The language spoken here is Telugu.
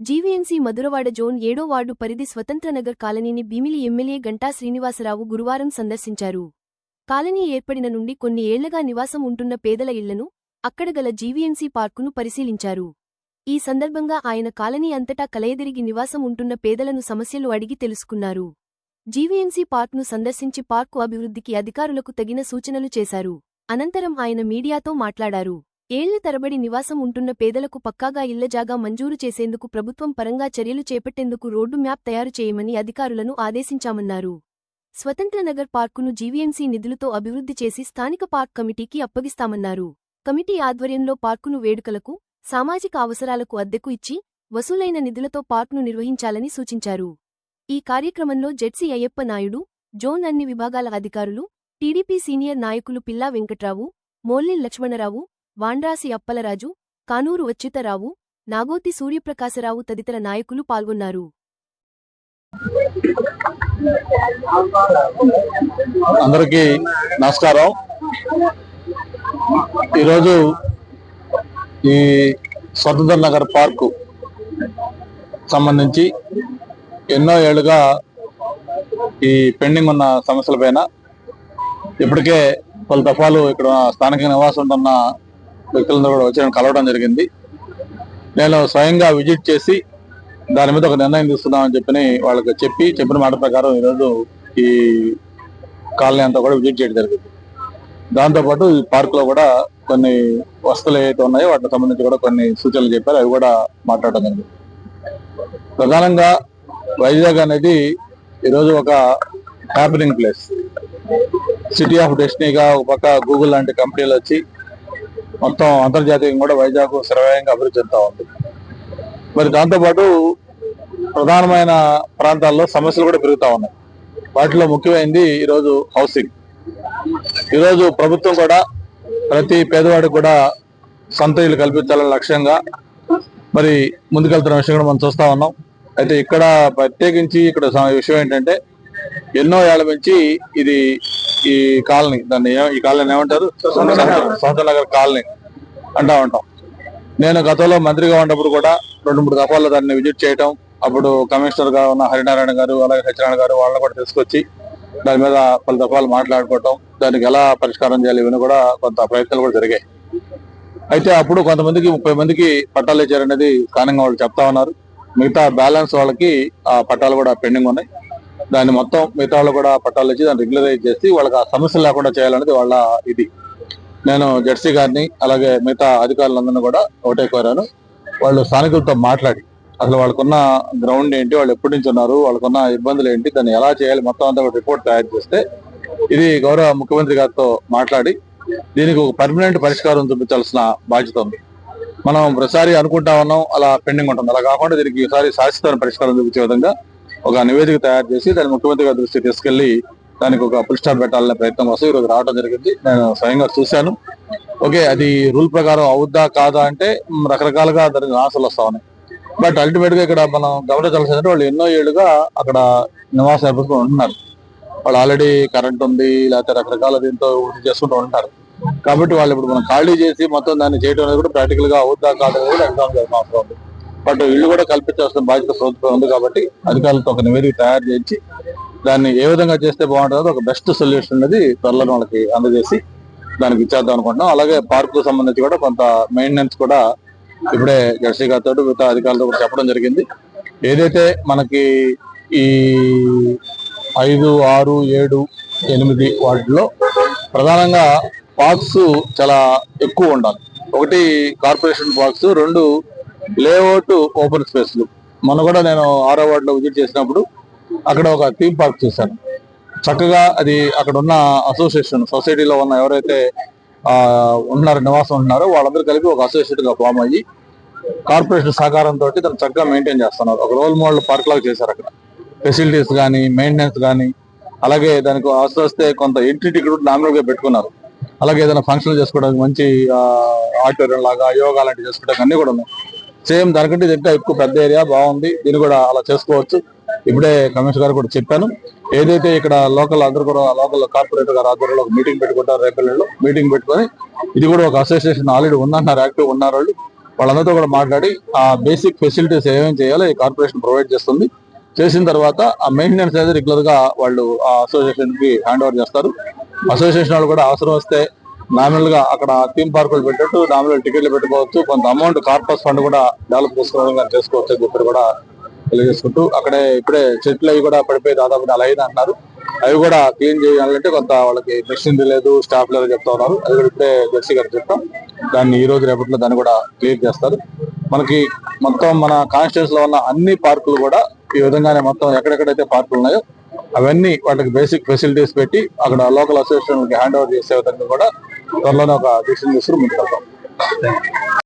జీవీఎంసీ మధురవాడ జోన్ ఏడో వార్డు పరిధి స్వతంత్రనగర్ కాలనీని భీమిలి ఎమ్మెల్యే గంటా శ్రీనివాసరావు గురువారం సందర్శించారు. కాలనీ ఏర్పడిన నుండి కొన్ని ఏళ్ళగా నివాసం ఉంటున్న పేదల ఇళ్ళను అక్కడ గల జీవీఎంసీ పార్కును పరిశీలించారు. ఈ సందర్భంగా ఆయన కాలనీ అంతటా కలయదిరిగి నివాసం ఉంటున్న పేదలను సమస్యలు అడిగి తెలుసుకున్నారు. జీవీఎంసీ పార్క్ను సందర్శించి పార్కు అభివృద్ధికి అధికారులకు తగిన సూచనలు చేశారు. అనంతరం ఆయన మీడియాతో మాట్లాడారు. ఏళ్ళ తరబడి నివాసం ఉంటున్న పేదలకు పక్కాగా ఇళ్ళజాగా మంజూరు చేసేందుకు ప్రభుత్వం పరంగా చర్యలు చేపట్టేందుకు రోడ్డు మ్యాప్ తయారు చేయమని అధికారులను ఆదేశించామన్నారు. స్వతంత్రనగర్ పార్కును జీవీఎంసీ నిధులతో అభివృద్ధి చేసి స్థానిక పార్క్ కమిటీకి అప్పగిస్తామన్నారు. కమిటీ ఆధ్వర్యంలో పార్కును వేడుకలకు సామాజిక అవసరాలకు అద్దెకు ఇచ్చి వసూలైన నిధులతో పార్క్ను నిర్వహించాలని సూచించారు. ఈ కార్యక్రమంలో జెడ్సీ అయ్యప్ప నాయుడు జోన్ అన్ని విభాగాల అధికారులు టీడీపీ సీనియర్ నాయకులు పిల్లా వెంకట్రావు మోల్లి లక్ష్మణరావు వాండ్రాసి అప్పలరాజు కానూరు వచ్చితరావు నాగోతి సూర్యప్రకాశరావు తదితర నాయకులు పాల్గొన్నారు. అందరికీ నమస్కారం. ఈరోజు ఈ స్వతంత్ర నగర్ పార్కు సంబంధించి ఎన్నో ఏళ్ళుగా ఈ పెండింగ్ ఉన్న సమస్యల పైన ఇప్పటికే పలు దఫాలు ఇక్కడ స్థానిక నివాసం ఉంటున్న వ్యక్తులందరూ కూడా వచ్చి కలవడం జరిగింది. నేను స్వయంగా విజిట్ చేసి దాని మీద ఒక నిర్ణయం తీసుకుందామని చెప్పి వాళ్ళకి చెప్పి చెప్పిన మాట ప్రకారం ఈరోజు ఈ కాలనీ అంతా కూడా విజిట్ చేయడం జరిగింది. దాంతోపాటు ఈ పార్క్లో కూడా కొన్ని వస్తువులు ఏవైతే ఉన్నాయో వాటికి సంబంధించి కూడా కొన్ని సూచనలు చెప్పారు. అవి కూడా మాట్లాడడం జరిగింది. ప్రధానంగా వైజాగ్ అనేది ఈరోజు ఒక హ్యాపెనింగ్ ప్లేస్ సిటీ ఆఫ్ డెస్టినీగా ఒక పక్క గూగుల్ లాంటి కంపెనీలు వచ్చి మొత్తం అంతర్జాతీయంగా కూడా వైజాగ్ శ్రవ్యంగా అభివృద్ధి చెందుతూ ఉంది. మరి దాంతోపాటు ప్రధానమైన ప్రాంతాల్లో సమస్యలు కూడా పెరుగుతూ ఉన్నాయి. వాటిలో ముఖ్యమైనది ఈరోజు హౌసింగ్ ఈరోజు ప్రభుత్వం కూడా ప్రతి పేదవాడికి కూడా సొంత ఇల్లు కల్పించాలని లక్ష్యంగా మరి ముందుకెళ్తున్న విషయం కూడా మనం చూస్తా ఉన్నాం. అయితే ఇక్కడ ప్రత్యేకించి ఇక్కడ విషయం ఏంటంటే ఎన్నో ఏళ్ళ నుంచి ఇది ఈ కాలనీ దాన్ని ఈ కాలనీ ఏమంటారు? సొంత నగర్ కాలనీ అంటా ఉంటాం. నేను గతంలో మంత్రిగా ఉన్నప్పుడు కూడా రెండు మూడు దఫాల్లో దాన్ని విజిట్ చేయటం అప్పుడు కమిషనర్గా ఉన్న హరినారాయణ గారు అలాగే సత్యనారాయణ గారు వాళ్ళని కూడా తీసుకొచ్చి దాని మీద పలు దఫాలు మాట్లాడుకోవటం దానికి ఎలా పరిష్కారం చేయాలి ఇవన్నీ కూడా కొంత ప్రయత్నాలు కూడా జరిగాయి. అయితే అప్పుడు కొంతమందికి ముప్పై మందికి పట్టాలు ఇచ్చారనేది స్థానికంగా వాళ్ళు చెప్తా ఉన్నారు. మిగతా బ్యాలెన్స్ వాళ్ళకి ఆ పట్టాలు కూడా పెండింగ్ ఉన్నాయి. దాన్ని మొత్తం మిగతా వాళ్ళు కూడా పట్టాలు ఇచ్చి దాన్ని రెగ్యులరైజ్ చేసి వాళ్ళకి ఆ సమస్యలు లేకుండా చేయాలనేది వాళ్ళ ఇది. నేను జెర్సీ గారిని అలాగే మిగతా అధికారులందరినీ కూడా ఒకటే కోరాను. వాళ్ళు స్థానికులతో మాట్లాడి అసలు వాళ్ళకున్న గ్రౌండ్ ఏంటి వాళ్ళు ఎప్పటి నుంచి ఉన్నారు వాళ్ళకున్న ఇబ్బందులు ఏంటి దాన్ని ఎలా చేయాలి మొత్తం అంతా రిపోర్ట్ తయారు చేస్తే ఇది గౌరవ ముఖ్యమంత్రి గారితో మాట్లాడి దీనికి ఒక పర్మనెంట్ పరిష్కారం చూపించాల్సిన బాధ్యత ఉంది. మనం ప్రతిసారి అనుకుంటా ఉన్నాం అలా పెండింగ్ ఉంటుంది. అలా కాకుండా దీనికి ఈసారి శాశ్వతమైన పరిష్కారం చూపించే విధంగా ఒక నివేదిక తయారు చేసి దాన్ని ముఖ్యమంత్రి గారి దృష్టికి తీసుకెళ్ళి దానికి ఒక ఫుల్ స్టాప్ పెట్టాలనే ప్రయత్నం కోసం ఈరోజు రావడం జరిగింది. నేను స్వయంగా చూశాను. ఓకే అది రూల్ ప్రకారం అవుద్దా కాదా అంటే రకరకాలుగా దానికి ఆశలు వస్తా ఉన్నాయి. బట్ అల్టిమేట్గా ఇక్కడ మనం గమనించాల్సిందంటే వాళ్ళు ఎన్నో ఏళ్ళుగా అక్కడ నివాస ఉంటున్నారు. వాళ్ళు ఆల్రెడీ కరెంట్ ఉంది లేకపోతే రకరకాల దీంతో వృద్ధి చేసుకుంటూ ఉంటారు. కాబట్టి వాళ్ళు ఇప్పుడు మనం ఖాళీ చేసి మొత్తం దాన్ని చేయడం అనేది కూడా ప్రాక్టికల్గా అవుద్దా కాదు కూడా ఎగ్జామ్ చేయాల్సిన అవసరం ఉంది. బట్ ఇల్లు కూడా కల్పించాల్సిన బాధ్యత ప్రభుత్వం ఉంది కాబట్టి అధికారులతో ఒక నివేదిక తయారు చేయించి దాన్ని ఏ విధంగా చేస్తే బాగుంటుందో ఒక బెస్ట్ సొల్యూషన్ అనేది త్వరలో వాళ్ళకి అందజేసి దానికి ఇచ్చేద్దాం అనుకుంటున్నాం. అలాగే పార్కు సంబంధించి కూడా కొంత మెయింటెనెన్స్ కూడా ఇప్పుడే జెర్సీ గారితో మిగతా అధికారులతో కూడా చెప్పడం జరిగింది. ఏదైతే మనకి ఈ ఐదు ఆరు ఏడు ఎనిమిది వాటిలో ప్రధానంగా పార్క్స్ చాలా ఎక్కువ ఉండాలి. ఒకటి కార్పొరేషన్ పార్క్స్ రెండు లేఅవుట్ ఓపెన్ స్పేస్లు. మొన్న కూడా నేను ఆరో వార్డులో విజిట్ చేసినప్పుడు అక్కడ ఒక థీమ్ పార్క్ చూశాను. చక్కగా అది అక్కడ ఉన్న అసోసియేషన్ సొసైటీలో ఉన్న ఎవరైతే ఉన్నారు నివాసం ఉంటున్నారో వాళ్ళందరూ కలిపి ఒక అసోసియేట్గా ఫామ్ అయ్యి కార్పొరేషన్ సహకారంతో దాన్ని చక్కగా మెయింటైన్ చేస్తున్నారు. ఒక రోల్ మోడల్ పార్క్ లాగా చేశారు అక్కడ. ఫెసిలిటీస్ కానీ మెయింటెనెన్స్ కానీ అలాగే దానికి అవసరం వస్తే కొంత ఎంట్రీ టికెట్ నామినల్గా పెట్టుకున్నారు. అలాగే ఏదైనా ఫంక్షన్ చేసుకోవడానికి మంచి ఆడిటోరియం లాగా యోగా లాంటివి చేసుకోవడానికి అన్ని కూడా ఉన్నాయి. సేమ్ దానికంటే ఇది ఇంకా ఎక్కువ పెద్ద ఏరియా బాగుంది. దీన్ని కూడా అలా చేసుకోవచ్చు. ఇప్పుడే కమిషనర్ గారు కూడా చెప్పాను. ఏదైతే ఇక్కడ లోకల్ అందరూ కూడా లోకల్ కార్పొరేటర్ గారు ఆధ్వర్యంలో ఒక మీటింగ్ పెట్టుకుంటారు రేపల్లెలో మీటింగ్ పెట్టుకొని ఇది కూడా ఒక అసోసియేషన్ ఆల్రెడీ ఉందన్నారు యాక్టివ్ ఉన్నారు వాళ్ళు. వాళ్ళందరితో కూడా మాట్లాడి ఆ బేసిక్ ఫెసిలిటీస్ ఏమేమి చేయాలో ఈ కార్పొరేషన్ ప్రొవైడ్ చేస్తుంది. చేసిన తర్వాత ఆ మెయింటెనెన్స్ అనేది రెగ్యులర్గా వాళ్ళు ఆ అసోసియేషన్కి హ్యాండ్ ఓవర్ చేస్తారు. అసోసియేషన్ వాళ్ళు కూడా అవసరం వస్తే నామినల్గా అక్కడ థీమ్ పార్కులు పెట్టట్టు నామినల్ టికెట్లు పెట్టుకోవచ్చు. కొంత అమౌంట్ కార్పస్ ఫండ్ కూడా డెవలప్ చేసుకోవడం చేసుకోవచ్చు ఇప్పుడు కూడా తెలియజేసుకుంటూ అక్కడే ఇప్పుడే చెట్లు అవి కూడా పడిపోయి దాదాపు అలా అయింది అంటున్నారు. అవి కూడా క్లీన్ చేయాలంటే కొంత వాళ్ళకి మెషిన్ లేదు స్టాఫ్ లేదు చెప్తా ఉన్నారు. అది కూడా ఇప్పుడే జెర్సీ గారు చెప్తాం దాన్ని ఈ రోజు రేపట్లో దాన్ని కూడా క్లియర్ చేస్తారు. మనకి మొత్తం మన కాన్స్టిట్యూన్స్లో ఉన్న అన్ని పార్కులు కూడా ఈ విధంగానే మొత్తం ఎక్కడెక్కడైతే పార్కులు ఉన్నాయో అవన్నీ వాళ్ళకి బేసిక్ ఫెసిలిటీస్ పెట్టి అక్కడ లోకల్ అసోసియేషన్ హ్యాండ్ ఓవర్ చేసే విధంగా కూడా త్వరలోనే ఒక డిసిషన్ తీసుకుని ముందుకు వెళ్తాం